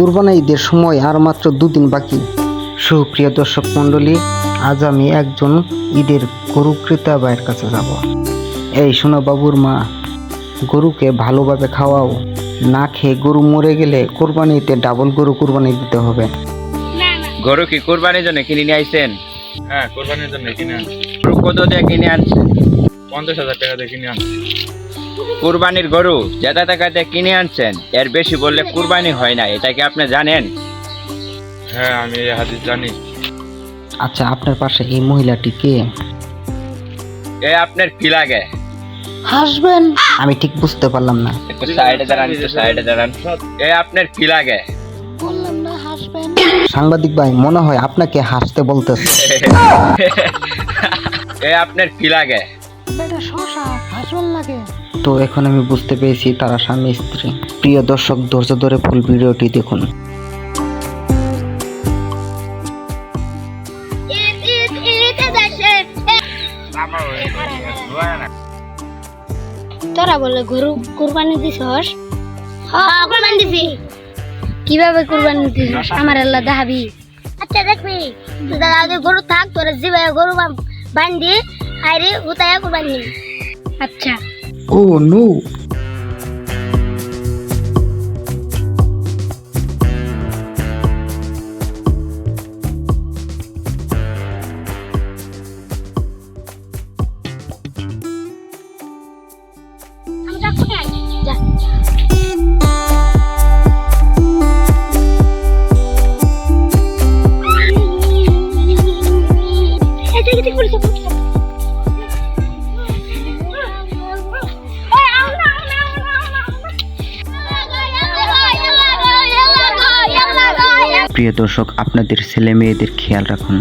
কুরবানি ঈদের সময় আর মাত্র দুদিন বাকি। সুপ্রিয় দর্শক মণ্ডলী আজ আমি একজন ঈদের গরু ক্রেতা ভাইয়ের কাছে যাব। এই শোনো বাবুর মা গরুকে ভালোভাবে খাওয়াও। না খেয়ে গরু মরে গেলে কোরবানিতে ডাবল গরু কোরবানি দিতে হবে। গরু কি কোরবানির জন্য কিনে নিয়ে আইছেন? হ্যাঁ কোরবানির জন্য কিনে আনছি। গরু কত দিয়ে কিনে আনছেন? পঞ্চাশ হাজার টাকা দিয়ে কিনে আনছি। কুরবানির গরু যেটা টাকাতে কিনে আনছেন। এর বেশি বললে কুরবানি হয় না এটা কি আপনি জানেন? হ্যাঁ আমি এই হাদিস জানি। আচ্ছা আপনার পাশে এই মহিলাটি কে? এ আপনার কি লাগে? হাসবেন। আমি ঠিক বুঝতে পারলাম না। একটু সাইডে দাঁড়ান একটু সাইডে দাঁড়ান। এ আপনার কি লাগে? সাংবাদিক ভাই মনে হয় আপনাকে হাসতে বলতেছে। এ আপনার কি লাগে? তো এখন আমি বুঝতে পেরেছি তারা স্বামী স্ত্রী। প্রিয় দর্শক ধৈর্য ধরে ফুল ভিডিওটি দেখুন। তোরা বলে গরু কুরবানি দিছস? হ্যাঁ কুরবানি দিছি। কীভাবে কুরবানি দিছস আমার আল্লাহ দেখাবি। আচ্ছা দেখবি। তুই দাদা গরু থাক তোরা জিবে গরু বান্ধি হাইরে হুতায়া কুরবানি দিবি আচ্ছা ও নো প্রিয় দর্শক আপনাদের ছেলে মেয়েদের খেয়াল রাখুন।